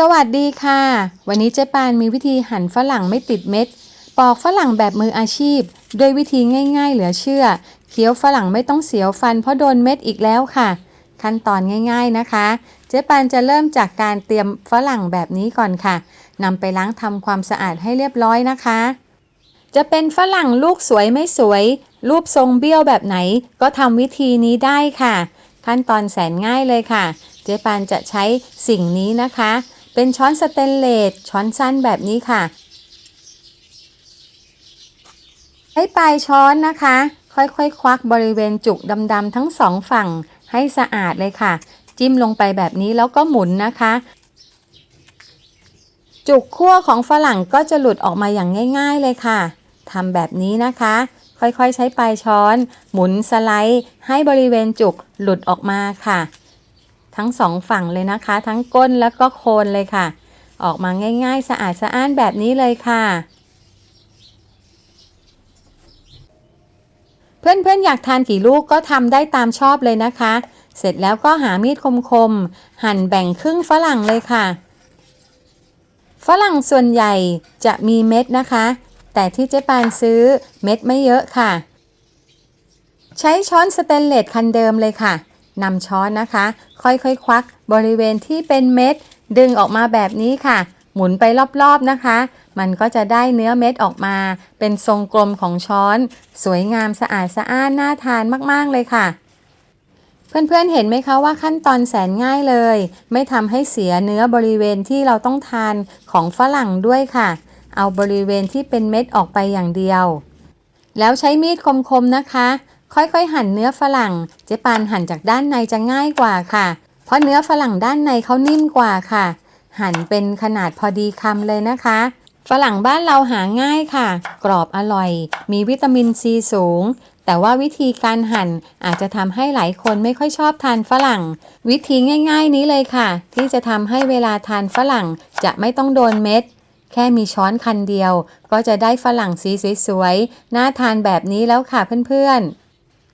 สวัสดีค่ะ วันนี้เจ๊ปานมีวิธีหั่นฝรั่งไม่ติดเม็ด ปอกฝรั่งแบบมืออาชีพ ด้วยวิธีง่าย ๆ เหลือเชื่อ เคี้ยวฝรั่งไม่ต้องเสียวฟันเพราะโดนเม็ดอีกแล้วค่ะ ขั้นตอนง่าย ๆนะคะ เจ๊ปานจะเริ่มจากการเตรียมฝรั่งแบบนี้ก่อนค่ะนำไปล้างทำความสะอาดให้เรียบร้อยนะคะ จะเป็นฝรั่งลูกสวยไม่สวย รูปทรงเบี้ยวแบบไหน ก็ทำวิธีนี้ได้ค่ะ ขั้นตอนแสนง่ายเลยค่ะ เจ๊ปานจะใช้สิ่งนี้นะคะ เป็นช้อนสเตนเลสช้อนสั้นแบบนี้ค่ะให้ปลายช้อนนะคะ ค่อยๆคควักบริเวณจุกดำๆทั้งสองฝั่งให้สะอาดเลยค่ะ จิ้มลงไปแบบนี้แล้วก็หมุนนะคะ จุกขั้วของฝรั่งก็จะหลุดออกมาอย่างง่าย ๆเลยค่ะทำแบบนี้นะคะ ค่อยๆ ใช้ปลายช้อน หมุนสไลด์ ให้บริเวณจุกหลุดออกมาค่ะ ทั้งสองฝั่งเลยนะคะ ทั้งก้นแล้วก็โคนเลยค่ะ ออกมาง่ายๆ สะอาดสะอ้านแบบนี้เลยค่ะ เพื่อนๆอยากทานกี่ลูกก็ทำได้ตามชอบเลยนะคะ เสร็จแล้วก็หามีดคมๆ หั่นแบ่งครึ่งฝรั่งเลยค่ะ ฝรั่งส่วนใหญ่จะมีเม็ดนะคะ แต่ที่เจ๊ปานซื้อเม็ดไม่เยอะค่ะ ใช้ช้อนสเตนเลสคันเดิมเลยค่ะ นำช้อนนะคะ ค่อยๆคควักบริเวณที่เป็นเม็ด ดึงออกมาแบบนี้ค่ะ หมุนไปรอบๆนะคะ มันก็จะได้เนื้อเม็ดออกมา เป็นทรงกลมของช้อน สวยงามสะอาดสะอ้านน่าทานมากๆเลยค่ะ เพื่อนๆเห็นไหมคะว่าขั้นตอนแสนง่ายเลย ไม่ทำให้เสียเนื้อบริเวณที่เราต้องทานของฝรั่งด้วยค่ะ เอาบริเวณที่เป็นเม็ดออกไปอย่างเดียว แล้วใช้มีดคมๆนะคะ ค่อยๆ หั่นเนื้อฝรั่ง เจ๊ปานหั่นจากด้านในจะง่ายกว่าค่ะ เพราะเนื้อฝรั่งด้านในเขานิ่มกว่าค่ะ หั่นเป็นขนาดพอดีคำเลยนะคะ ฝรั่งบ้านเราหาง่ายค่ะ กรอบอร่อย มีวิตามินซีสูง แต่ว่าวิธีการหั่นอาจจะทำให้หลายคนไม่ค่อยชอบทานฝรั่ง วิธีง่าย ๆ นี้เลยค่ะ ที่จะทำให้เวลาทานฝรั่งจะไม่ต้องโดนเม็ดแค่มีช้อนคันเดียว ก็จะได้ฝรั่งสีสวยๆ น่าทานแบบนี้แล้วค่ะเพื่อนๆ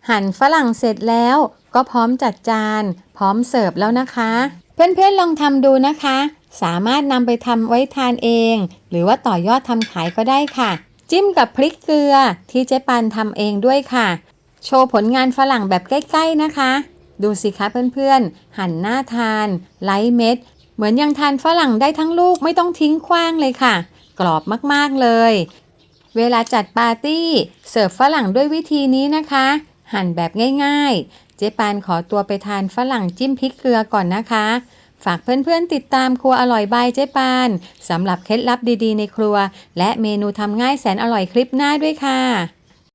หั่นฝรั่งเสร็จแล้วก็พร้อมจัดจาน พร้อมเสิร์ฟแล้วนะคะ เพื่อนๆลองทำดูนะคะ สามารถนำไปทำไว้ทานเอง หรือว่าต่อยอดทำขายก็ได้ค่ะ จิ้มกับพริกเกลือที่เจ๊ปันทำเองด้วยค่ะ โชว์ผลงานฝรั่งแบบใกล้ๆนะคะ ดูสิคะเพื่อนๆ หั่นหน้าทานไร้เม็ด เหมือนยังทานฝรั่งได้ทั้งลูกไม่ต้องทิ้งขว้างเลยค่ะ กรอบมากๆเลย เวลาจัดปาร์ตี้เสิร์ฟฝรั่งด้วยวิธีนี้นะคะ หั่นแบบง่ายๆ เจ๊ปานขอตัวไปทานฝรั่งจิ้มพริกเกลือก่อนนะคะ ฝากเพื่อนๆติดตามครัวอร่อยบายเจ๊ปานสำหรับเคล็ดลับดีๆในครัว และเมนูทำง่ายแสนอร่อยคลิปหน้าด้วยค่ะ